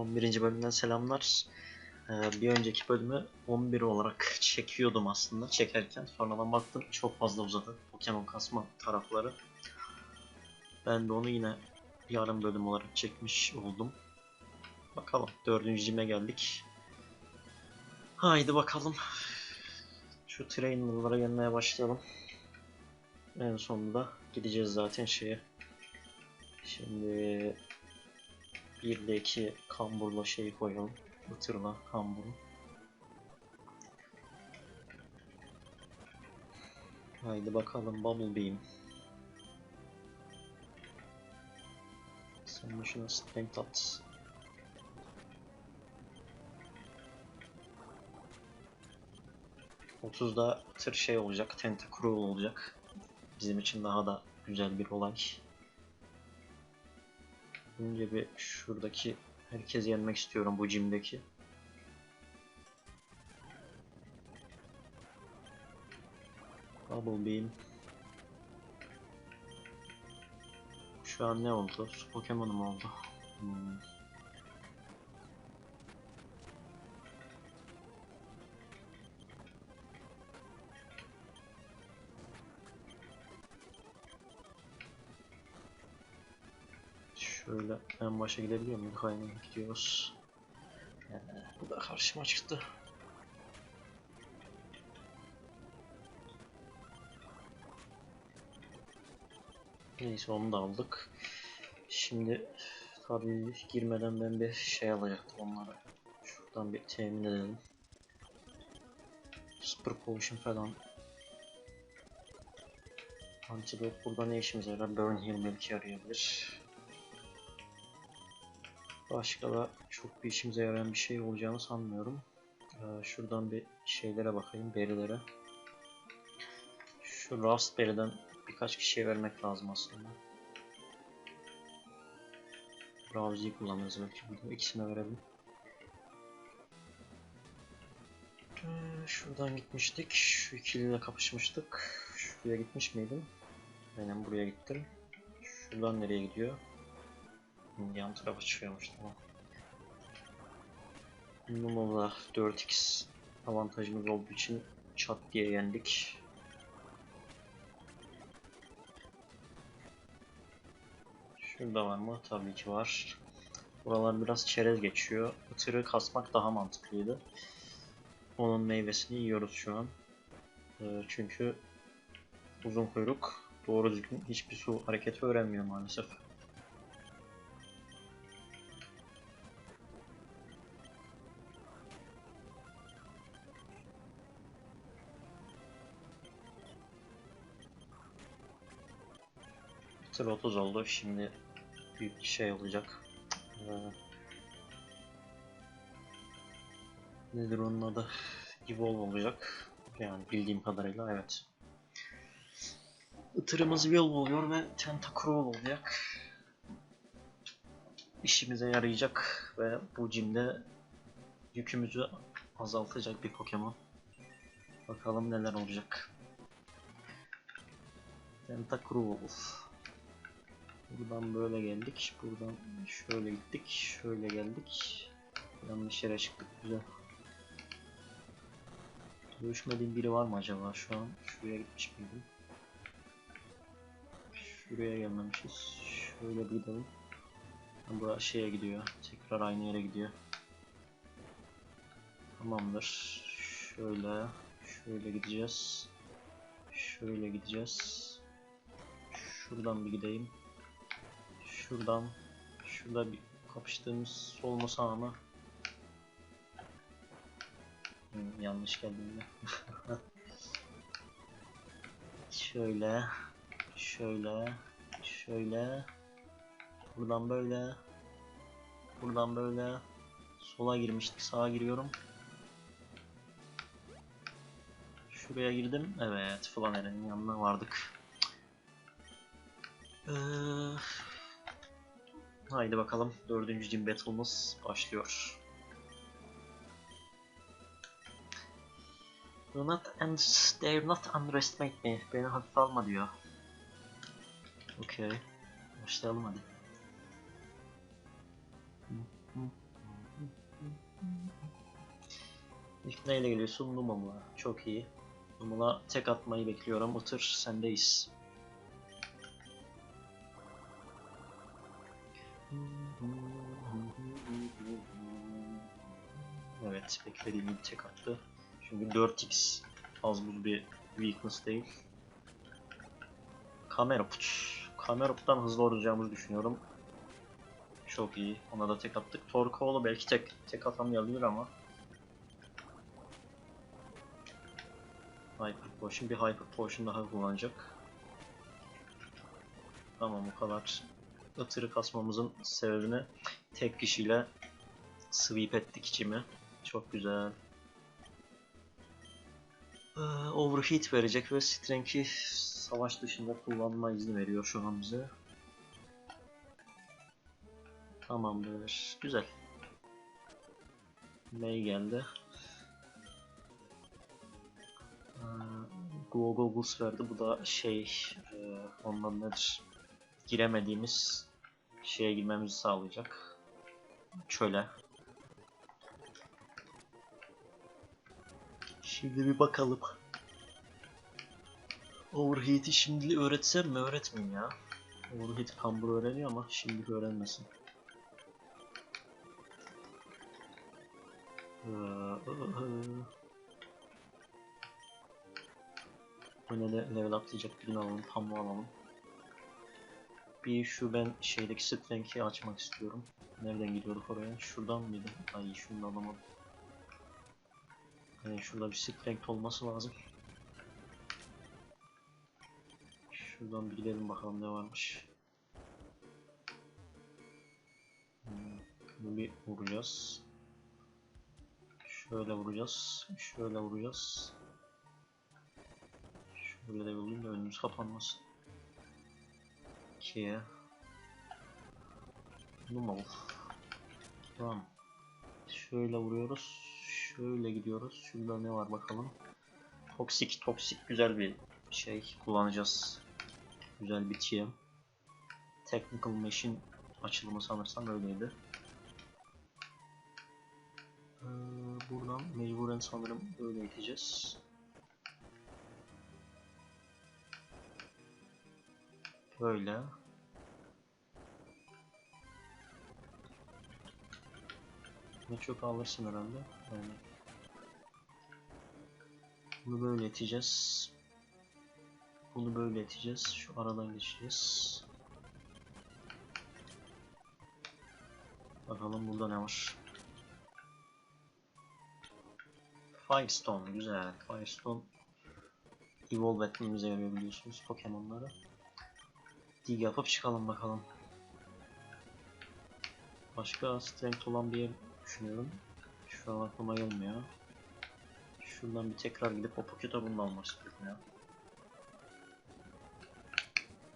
11. bölümden selamlar. Ee, bir önceki bölümü 11 olarak çekiyordum aslında çekerken. Sonradan baktım çok fazla uzadı Pokemon kasma tarafları. Ben de onu yine yarım bölüm olarak çekmiş oldum. Bakalım dördüncü cime geldik. Haydi bakalım. Şu trainer'lara gelmeye başlayalım. En sonunda gideceğiz zaten şeye. Şimdi 1 ile 2 kamburla şeyi koyalım. Itırla kamburu. Haydi bakalım Bubblebeam. Sen şuna strength at. Otuzda tır şey olacak, Tentacruel olacak. Bizim için daha da güzel bir olay. Önce bir şuradaki herkesi yenmek istiyorum bu jimdeki. Bubblebeam. Şu an ne oldu? Su Pokemon'u mu oldu? Hmm. Şöyle en başa gidebiliyor muyum? Aynen gidiyoruz. Bu da karşıma çıktı. Neyse onu da aldık. Şimdi tabii girmeden ben bir şey alacaktım onlara. Şuradan bir temin edelim. Super Potion falan. Antidote burada ne işimize yarar? Burn Heal belki yarayabilir. Başka da çok bir işimize yarayan bir şey olacağını sanmıyorum. Ee, şuradan bir şeylere bakayım, berilere. Şu Raspberry'den birkaç kişiye vermek lazım aslında. Ravzi'yi kullanırız belki. İkisine verelim. Ee, şuradan gitmiştik. Şu ikiliyle kapışmıştık. Şuraya gitmiş miydim? Aynen buraya gittim. Şuradan nereye gidiyor? Yan tarafa çıkıyormuş tamam. Numara 4x avantajımız olduğu için çat diye yendik. Şurada var mı? Tabii ki var. Buralar biraz çerez geçiyor. Itırı kasmak daha mantıklıydı. Onun meyvesini yiyoruz şu an. Ee, çünkü uzun kuyruk doğru düzgün hiçbir su hareketi öğrenmiyor maalesef. Tır 30 oldu. Şimdi büyük bir şey olacak. Ee, nedir onun adı? Evolve olacak. Yani bildiğim kadarıyla evet. Itırımız Evolve oluyor ve Tentacruel olacak. İşimize yarayacak ve bu cimde yükümüzü azaltacak bir Pokemon. Bakalım neler olacak. Tentacruel. Buradan böyle geldik. Buradan şöyle gittik. Şöyle geldik. Yanlış yere çıktık. Güzel. Görüşmediğim biri var mı acaba şu an? Şuraya gitmiş miydim? Şuraya gelmemişiz. Şöyle bir gidelim. Burası şeye gidiyor. Tekrar aynı yere gidiyor. Tamamdır. Şöyle. Şöyle gideceğiz. Şöyle gideceğiz. Şuradan bir gideyim. Şuradan. Şurada bir kapıştığımız sol mu sağ mı? Hmm, yanlış geldim yine. şöyle. Şöyle. Şöyle. Buradan böyle. Buradan böyle. Sola girmiştik. Sağa giriyorum. Şuraya girdim. Evet. Flaner'in yanına vardık. Ee, haydi bakalım. Dördüncü Gym Battle'ımız başlıyor. Do not and dare not underestimate me. Beni hafife alma diyor. Okey. Başlayalım hadi. İlk neyle geliyorsun? Lumum'la. Çok iyi. Lumum'la tek atmayı bekliyorum. Itır sendeyiz. Evet beklediğim tek attı. Çünkü 4x az buz bir weakness değil. Kamerupt. Kamerup'tan hızlı olacağımızı düşünüyorum. Çok iyi. Ona da tek attık. Torkoğlu belki tek tek atamayabilir ama. Hyper Potion. Bir Hyper Potion daha kullanacak. Tamam bu kadar. Itırı kasmamızın sebebini tek kişiyle sweep ettik içimi. Çok güzel. Ee, overheat verecek ve Strength'i savaş dışında kullanma izni veriyor şu an bize. Tamamdır. Güzel. May geldi. Ee, Go Goggles verdi. Bu da şey, e, ondan nedir? Giremediğimiz şeye girmemizi sağlayacak. Çöle. Şimdi bir bakalım. Overheat'i şimdi öğretsem mi öğretmeyeyim ya. Overheat Kambur öğreniyor ama şimdi öğrenmesin. Yine de level atlayacak birini alalım, pamuğu alalım. Bir şu ben şeydeki strength'i açmak istiyorum. Nereden gidiyorduk oraya? Şuradan mıydı? Ay şunu da alamadım. Yani şurada bir strength olması lazım. Şuradan bir gidelim bakalım ne varmış. Hmm, Bunu bir vuracağız. Şöyle vuracağız. Şöyle vuracağız. Şöyle de vurayım da önümüz kapanmasın. 2'ye. Numaralı. Tamam. Şöyle vuruyoruz. Şöyle gidiyoruz. Şurada ne var bakalım. Toksik, toksik güzel bir şey kullanacağız. Güzel bir TM. Technical Machine açılımı sanırsam öyleydi. Ee, buradan mecburen sanırım böyle iteceğiz. Böyle. Ne çok alırsın herhalde. Yani. Bunu böyle iteceğiz. Bunu böyle iteceğiz. Şu aradan geçeceğiz. Bakalım burada ne var. Firestone güzel. Firestone evolve etmemize yarıyor biliyorsunuz Pokemon'ları. Dig yapıp çıkalım bakalım. Başka strength olan bir yer düşünüyorum. Şu an aklıma gelmiyor. Şuradan bir tekrar gidip o Poketable'ını da almak istiyorum ya.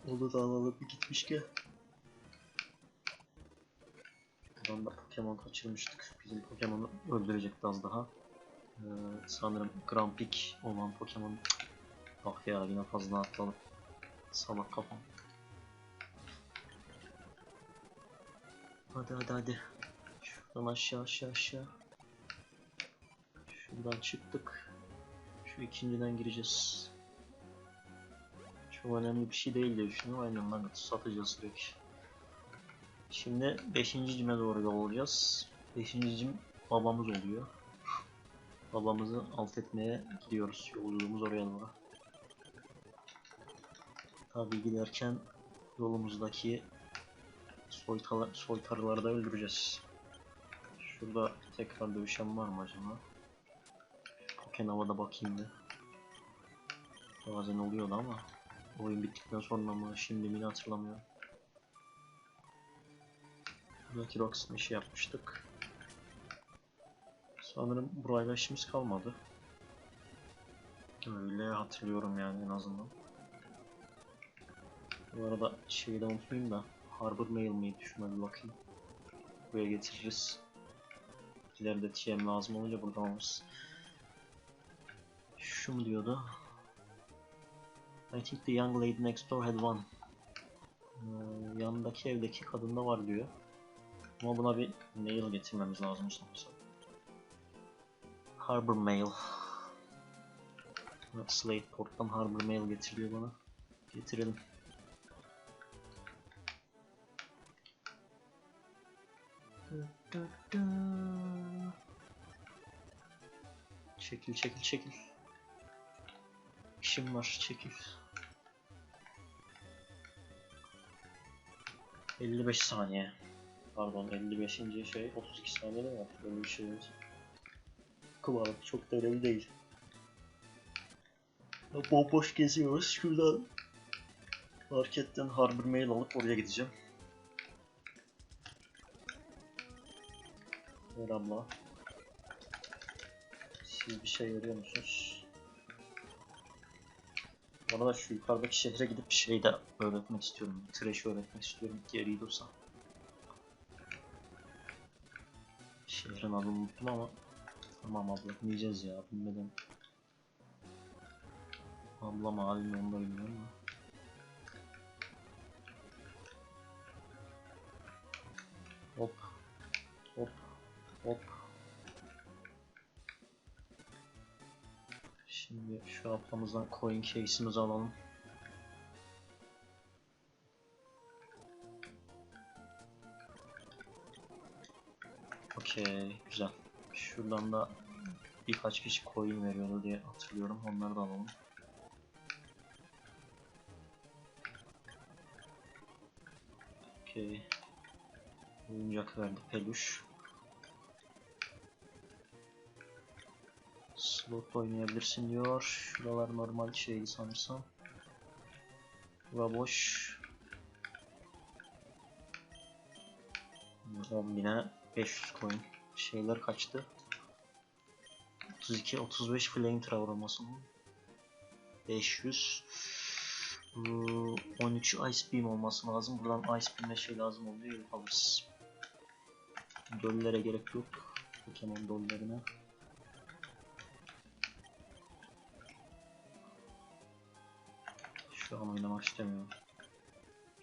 Onu da alalım bir gitmişken. Buradan da Pokemon kaçırmıştık. Bizim Pokemon'u öldürecekti az daha. Ee, sanırım Grampik olan Pokemon. Bak ya yine fazla atladım. Salak kafam. Hadi hadi hadi. Şuradan aşağı aşağı aşağı. Şuradan çıktık. Şu ikinciden gireceğiz. Çok önemli bir şey değil diye düşünüyorum. Aynen lan satacağız direkt. Şimdi 5. cime doğru yol alacağız. 5. cim babamız oluyor. Babamızı alt etmeye gidiyoruz. Yolculuğumuz oraya doğru. Tabii giderken yolumuzdaki soytalar, soytarıları da öldüreceğiz. Şurada tekrar dövüşen var mı acaba? Pokenava'da bakayım bir. Bazen oluyordu ama oyun bittikten sonra mı şimdi mi hatırlamıyorum. Rock Smash'i yapmıştık. Sanırım burayla işimiz kalmadı. Öyle hatırlıyorum yani en azından. Bu arada şeyi de unutmayayım da Harbor Mail şuna bir bakayım. Buraya getiririz. İleride TM lazım olunca buradan alırız. Şu mu diyordu? I think the young lady next door had one. Ee, yanındaki evdeki kadında var diyor. Ama buna bir nail getirmemiz lazım sanırsam. Harbor Mail. Slate Port'tan Harbor Mail getiriyor bana. Getirelim. Çekil çekil çekil. İşim var çekil. 55 saniye. Pardon 55. şey 32 saniye mi var? Böyle bir şey yok. Kıvamı çok da önemli değil. Bomboş geziyoruz. Şuradan marketten Harbor Mail alıp oraya gideceğim. Merhaba. Siz bir şey görüyor musunuz? Bana da şu yukarıdaki şehre gidip bir şey de öğretmek istiyorum. Trash öğretmek istiyorum. Diğeri olsa. Şehrin adını unuttum ama Tamam abla diyeceğiz ya bilmeden. Abla mı abi mi onu da bilmiyorum. Hop. Şimdi şu ablamızdan coin case'imizi alalım. Okey, güzel. Şuradan da birkaç kişi coin veriyordu diye hatırlıyorum. Onları da alalım. Okey. Oyuncak verdi peluş. Slot oynayabilirsin diyor. Şuralar normal şeydi sanırsam. Bura boş. 10.000'e 500 coin. Şeyler kaçtı? 32 35 flame mı? 500 Bu 13 ice beam olması lazım. Buradan ice beam'e şey lazım oluyor. Alırız. Dollere gerek yok. Pokemon dollarına. Şu an oynamak istemiyorum.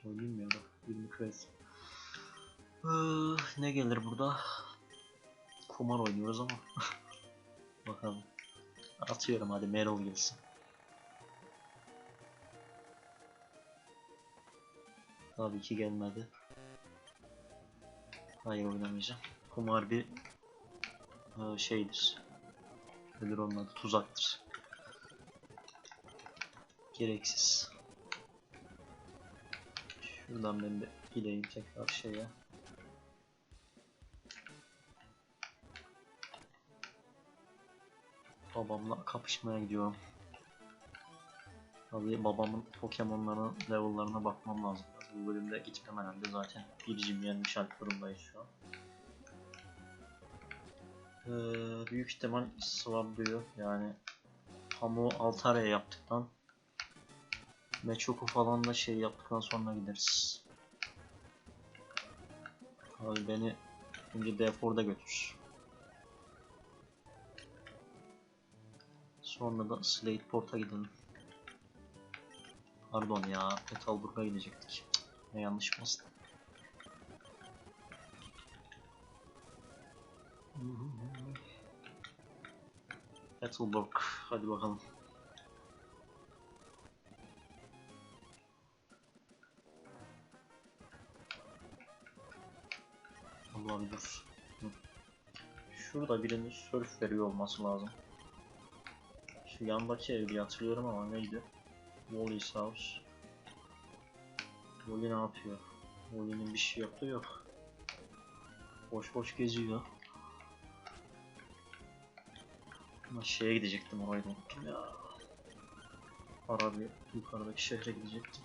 Oynayayım ya da 20 credit. Ee, ne gelir burada? Kumar oynuyoruz ama. Bakalım. Atıyorum hadi Meryl gelsin. Tabii ki gelmedi. Hayır oynamayacağım. Kumar bir e, şeydir. Nedir onun adı? Tuzaktır. Gereksiz. Şuradan ben bir gideyim tekrar şeye. Babamla kapışmaya gidiyorum. Tabii babamın Pokemon'ların level'larına bakmam lazım. Bu bölümde gitmem herhalde zaten. Biricim yenmiş halk durumdayız şu an. Ee, büyük ihtimal Swablu'yu yani Pamu Altare'ye yaptıktan Mechoku falan da şey yaptıktan sonra gideriz. Abi beni önce D4'da götür. Sonra da Slate Port'a gidelim. Pardon ya, Petalburg'a gidecektik. Ne yanlış bastım. Petalburg, hadi bakalım. Hı. Şurada birinin surf veriyor olması lazım. Şu yandaki evi hatırlıyorum ama neydi? Wally's House. Wally ne yapıyor? Wally'nin bir şey yaptığı yok. Boş boş geziyor. Ama şeye gidecektim orayı unuttum ya. Arabi yukarıdaki şehre gidecektim.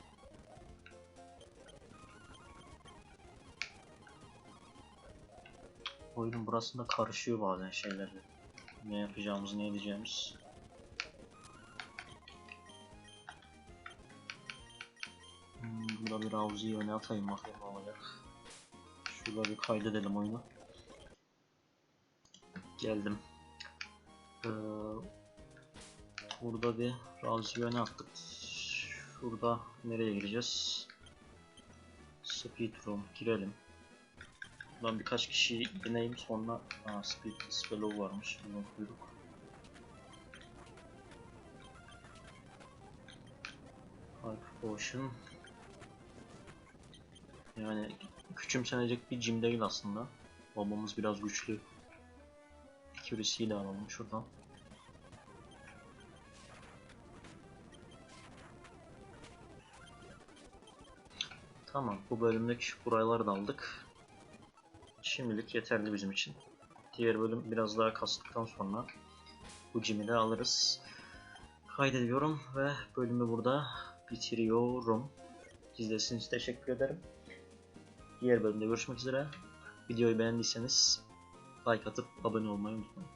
Oyunun burasında karışıyor bazen şeylerle. Ne yapacağımız, ne edeceğimiz. Hmm, burada bir Auzi'yi öne atayım bakayım olacak. Şurada bir kaydedelim oyunu. Geldim. Ee, burada bir Auzi'yi öne attık. Şurada nereye gireceğiz? Speedroom girelim. Buradan birkaç kişiyi deneyim sonra Aa, speed spellow varmış. Bunu kuyruk. Hype Potion. Yani küçümsenecek bir cim değil aslında. Babamız biraz güçlü. Accuracy'yi de alalım şuradan. Tamam bu bölümdeki şu kurayları da aldık. Şimdilik yeterli bizim için. Diğer bölüm biraz daha kastıktan sonra bu cimi de alırız. Kaydediyorum ve bölümü burada bitiriyorum. İzlediğiniz için teşekkür ederim. Diğer bölümde görüşmek üzere. Videoyu beğendiyseniz like atıp abone olmayı unutmayın.